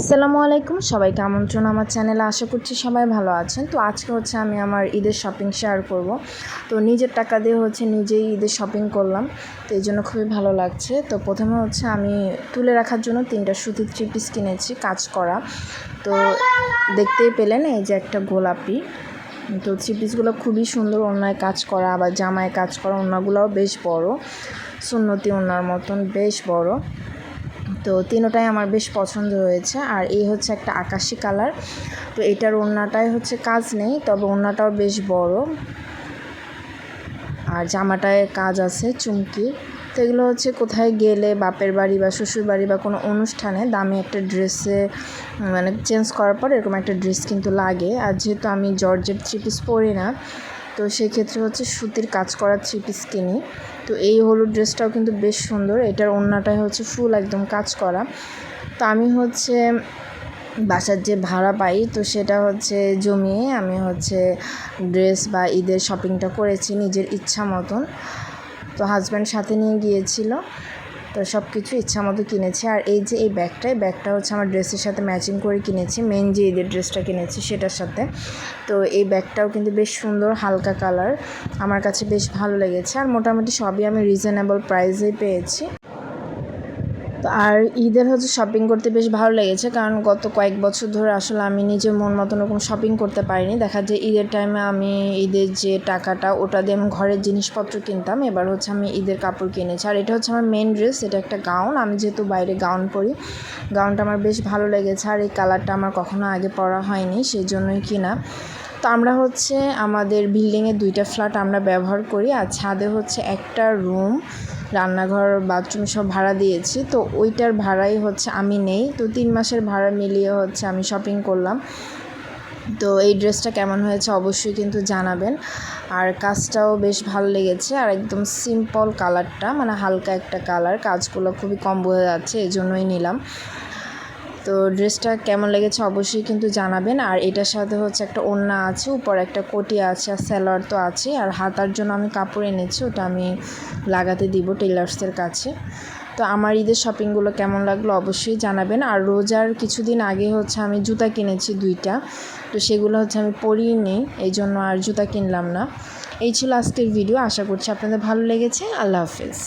আসসালামু আলাইকুম। সবাইকে আমন্ত্রণ আমার চ্যানেলে আশা করছি সবাই ভালো আছেন। তো আজকে হচ্ছে আমি আমার ঈদের শপিং শেয়ার করব। তো নিজের টাকা দিয়ে হচ্ছে নিজেই ঈদের শপিং করলাম। তো এই জন্য খুবই ভালো লাগছে। তো প্রথমে হচ্ছে আমি তুলে রাখার জন্য তিনটা সুতির থ্রি পিস কিনেছি, কাজ করা। তো দেখতেই পেলেন এই যে একটা গোলাপি। তো থ্রি পিসগুলো খুবই সুন্দর অন্যায় কাজ করা, আবার জামায় কাজ করা অন্যগুলোও বেশ বড়। সুন্নতি ওনার মতন বেশ বড়। তো তিনোটাই আমার বেশ পছন্দ হয়েছে। আর এই হচ্ছে একটা আকাশি কালার। তো এটার ওড়নাটাই হচ্ছে কাজ নেই, তবে ওড়নাটাও বেশ বড়। আর জামাটায় কাজ আছে, চুমকি। তো এগুলো হচ্ছে কোথায় গেলে বাপের বাড়ি বা শ্বশুর বাড়ি বা কোনো অনুষ্ঠানে দামি একটা ড্রেসে মানে চেঞ্জ করার পর এরকম একটা ড্রেস কিন্তু লাগে। আর যেহেতু আমি জর্জের থ্রি পিস পরি না তো সেক্ষেত্রে হচ্ছে সুতির কাজ করা থ্রি পিস কিনি। তো এই হলুদ ড্রেসটাও কিন্তু বেশ সুন্দর। এটার ওড়নাটাই হচ্ছে ফুল একদম কাজ করা। তো আমি হচ্ছে বাসার যে ভাড়া পাই, তো সেটা হচ্ছে জমিয়ে আমি হচ্ছে ড্রেস বা ঈদের শপিংটা করেছি নিজের ইচ্ছা মতন। তো হাজব্যান্ড সাথে নিয়ে গিয়েছিল। তো সব কিছু ইচ্ছা মতো কিনেছি। আর এই যে এই ব্যাগটা এই ব্যাগটা হচ্ছে আমার ড্রেসের সাথে ম্যাচিং করে কিনেছি। মেন যে ঈদের ড্রেসটা কিনেছি সেটার সাথে। তো এই ব্যাগটাও কিন্তু বেশ সুন্দর, হালকা কালার। আমার কাছে বেশ ভালো লেগেছে। আর মোটামুটি সবই আমি রিজনেবল প্রাইসেই পেয়েছি। আর ঈদের হচ্ছে শপিং করতে বেশ ভালো লেগেছে, কারণ গত কয়েক বছর ধরে আসলে আমি নিজের মন মতন ওরকম শপিং করতে পারিনি। দেখা যায় ঈদের টাইমে আমি ঈদের যে টাকাটা, ওটা দিয়ে আমি ঘরের জিনিসপত্র কিনতাম, এবার হচ্ছে আমি ঈদের কাপড় কিনেছি। আর এটা হচ্ছে আমার মেন ড্রেস এটা একটা গাউন আমি যেহেতু বাইরে গাউন পরি গাউনটা আমার বেশ ভালো লেগেছে, আর এই কালারটা আমার কখনো আগে পরা হয়নি সেই জন্যই কিনা। তো আমরা হচ্ছে আমাদের বিল্ডিংয়ে দুইটা ফ্ল্যাট আমরা ব্যবহার করি, আর ছাদে হচ্ছে একটা রুম রান্নাঘর, বাথরুম সব ভাড়া দিয়েছি। তো ওইটার ভাড়াই হচ্ছে আমি নেই। তো তিন মাসের ভাড়া মিলিয়ে হচ্ছে আমি শপিং করলাম। তো এই ড্রেসটা কেমন হয়েছে অবশ্যই কিন্তু জানাবেন। আর কাজটাও বেশ ভালো লেগেছে। আর একদম সিম্পল কালারটা মানে হালকা একটা কালার কাজগুলো খুবই কম বোঝা যাচ্ছে এই জন্যই নিলাম। তো ড্রেসটা কেমন লেগেছে অবশ্যই কিন্তু জানাবেন। আর এটার সাথে হচ্ছে একটা ওড়না আছে, উপর একটা কোটি আছে আর স্যালোয়ার তো আছে। আর হাতার জন্য আমি কাপড় এনেছি, ওটা আমি লাগাতে দিব টেলার্সের কাছে। তো আমার ঈদের শপিংগুলো কেমন লাগল অবশ্যই জানাবেন। আর রোজার কিছুদিন আগে হচ্ছে আমি জুতা কিনেছি দুইটা, তো সেগুলো হচ্ছে আমি পরিনি এই জন্য আর জুতা কিনলাম না। এই ছিল আজকের ভিডিও, আশা করছি আপনাদের ভালো লেগেছে। আল্লাহ হাফেজ।